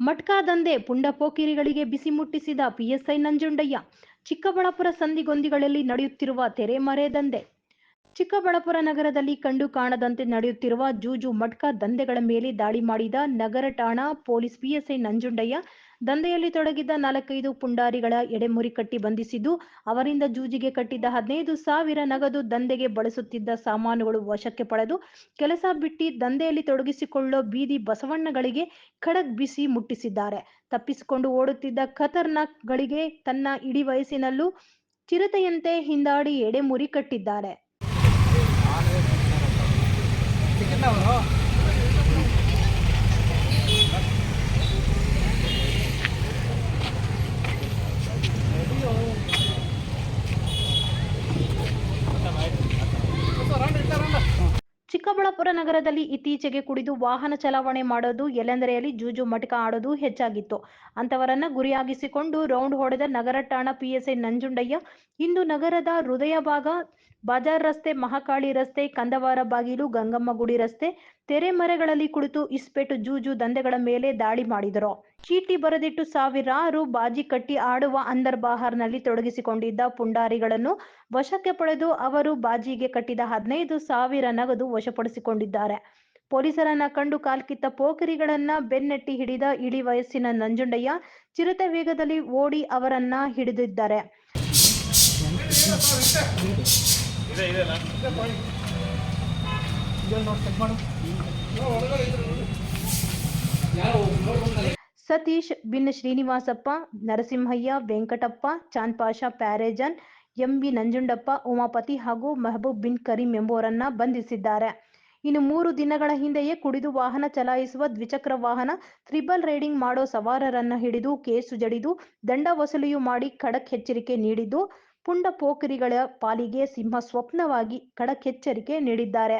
ಮಟ್ಕಾ ದಂಧೆ ಪುಂಡಪೋಕಿರಿಗಳಿಗೆ ಬಿಸಿ ಮುಟ್ಟಿಸಿದ ಪಿಎಸ್ಐ ನಂಜುಂಡಯ್ಯ ಚಿಕ್ಕಬಳ್ಳಾಪುರ ಸಂದಿಗೊಂದಿಗಳಲ್ಲಿ ನಡೆಯುತ್ತಿರುವ ತೆರೆಮರೆ ದಂಧೆ. ಚಿಕ್ಕಬಳ್ಳಾಪುರ ನಗರದಲ್ಲಿ ಕಂಡು ಕಾಣದಂತೆ ನಡೆಯುತ್ತಿರುವ ಜೂಜು ಮಟ್ಕಾ ದಂಧೆಗಳ ಮೇಲೆ ದಾಳಿ ಮಾಡಿದ ನಗರ ಠಾಣಾ ಪೊಲೀಸ್ ಪಿಎಸ್ಐ ನಂಜುಂಡಯ್ಯ. ದಂಧೆಯಲ್ಲಿ ತೊಡಗಿದ್ದ ನಾಲ್ಕೈದು ಪುಂಡಾರಿಗಳ ಎಡೆಮುರಿ ಕಟ್ಟಿ ಬಂಧಿಸಿದ್ದು, ಅವರಿಂದ ಜೂಜಿಗೆ ಕಟ್ಟಿದ್ದ ಹದಿನೈದು ಸಾವಿರ ನಗದು ದಂಧೆಗೆ ಬಳಸುತ್ತಿದ್ದ ಸಾಮಾನುಗಳು ವಶಕ್ಕೆ ಪಡೆದು ಕೆಲಸ ಬಿಟ್ಟಿ ದಂಧೆಯಲ್ಲಿ ತೊಡಗಿಸಿಕೊಳ್ಳೋ ಬೀದಿ ಬಸವಣ್ಣಗಳಿಗೆ ಖಡಕ್ ಬಿಸಿ ಮುಟ್ಟಿಸಿದ್ದಾರೆ. ತಪ್ಪಿಸಿಕೊಂಡು ಓಡುತ್ತಿದ್ದ ಖತರ್ನಾಕ್ ಗಳಿಗೆ ತನ್ನ ಇಡೀ ವಯಸ್ಸಿನಲ್ಲೂ ಚಿರತೆಯಂತೆ ಹಿಂದಾಡಿ ಎಡೆಮುರಿ ಕಟ್ಟಿದ್ದಾರೆ ಚಿಕ್ಕಬಳ್ಳಾಪುರ ನಗರದಲ್ಲಿ ಇತ್ತೀಚೆಗೆ ಕುಡಿದು ವಾಹನ ಚಲಾವಣೆ ಮಾಡೋದು ಎಲ್ಲೆಂದರೆಯಲ್ಲಿ ಜೂಜು ಮಟಕ ಆಡೋದು ಹೆಚ್ಚಾಗಿತ್ತು. ಅಂತವರನ್ನ ಗುರಿಯಾಗಿಸಿಕೊಂಡು ರೌಂಡ್ ಹೊಡೆದ ನಗರ ಠಾಣಾ ಪಿಎಸ್ಐ ನಂಜುಂಡಯ್ಯ. ಇಂದು ನಗರದ ಹೃದಯ ಭಾಗ ಬಾಜಾರ್ ರಸ್ತೆ, ಮಹಾಕಾಳಿ ರಸ್ತೆ, ಕಂದವಾರ, ಬಾಗಿಲು ಗಂಗಮ್ಮ ಗುಡಿ ರಸ್ತೆ ತೆರೆಮರೆಗಳಲ್ಲಿ ಕುಳಿತು ಇಸ್ಪೇಟು ಜೂಜು ದಂಧೆಗಳ ಮೇಲೆ ದಾಳಿ ಮಾಡಿದರು. ಚೀಟಿ ಬರೆದಿಟ್ಟು ಸಾವಿರಾರು ಬಾಜಿ ಕಟ್ಟಿ ಆಡುವ ಅಂದರ್ ಬಹಾರ್ನಲ್ಲಿ ತೊಡಗಿಸಿಕೊಂಡಿದ್ದ ಪುಂಡಾರಿಗಳನ್ನು ವಶಕ್ಕೆ ಪಡೆದು ಅವರು ಬಾಜಿಗೆ ಕಟ್ಟಿದ ಹದಿನೈದು ಸಾವಿರ ನಗದು ವಶಪಡಿಸಿಕೊಂಡಿದ್ದಾರೆ. ಪೊಲೀಸರನ್ನ ಕಂಡು ಕಾಲ್ಕಿತ್ತ ಪೋಖರಿಗಳನ್ನ ಬೆನ್ನಟ್ಟಿ ಹಿಡಿದ ಇಳಿ ವಯಸ್ಸಿನ ನಂಜುಂಡಯ್ಯ ಚಿರತೆ ವೇಗದಲ್ಲಿ ಓಡಿ ಅವರನ್ನ ಹಿಡಿದಿದ್ದಾರೆ. ಸತೀಶ್ ಬಿನ್ ಶ್ರೀನಿವಾಸಪ್ಪ, ನರಸಿಂಹಯ್ಯ, ವೆಂಕಟಪ್ಪ ಚಾಂದ್ಪಾಷ ಪ್ಯಾರೇಜನ್, ಎಂಬಿ ನಂಜುಂಡಪ್ಪ, ಉಮಾಪತಿ ಹಾಗೂ ಮೆಹಬೂಬ್ ಬಿನ್ ಕರೀಂ ಎಂಬುವರನ್ನ ಬಂಧಿಸಿದ್ದಾರೆ. ಇನ್ನು ಮೂರು ದಿನಗಳ ಹಿಂದೆಯೇ ಕುಡಿದು ವಾಹನ ಚಲಾಯಿಸುವ ದ್ವಿಚಕ್ರ ವಾಹನ ತ್ರಿಬಲ್ ರೈಡಿಂಗ್ ಮಾಡೋ ಸವಾರರನ್ನ ಹಿಡಿದು ಕೇಸು ಜಡಿದು ದಂಡ ವಸೂಲಿಯು ಮಾಡಿ ಖಡಕ್ ಎಚ್ಚರಿಕೆ ನೀಡಿದ್ದು ಪುಂಡ ಪೋಖರಿಗಳ ಪಾಲಿಗೆ ಸಿಂಹ ಸ್ವಪ್ನವಾಗಿ ಖಡಕ್ ಎಚ್ಚರಿಕೆ ನೀಡಿದ್ದಾರೆ.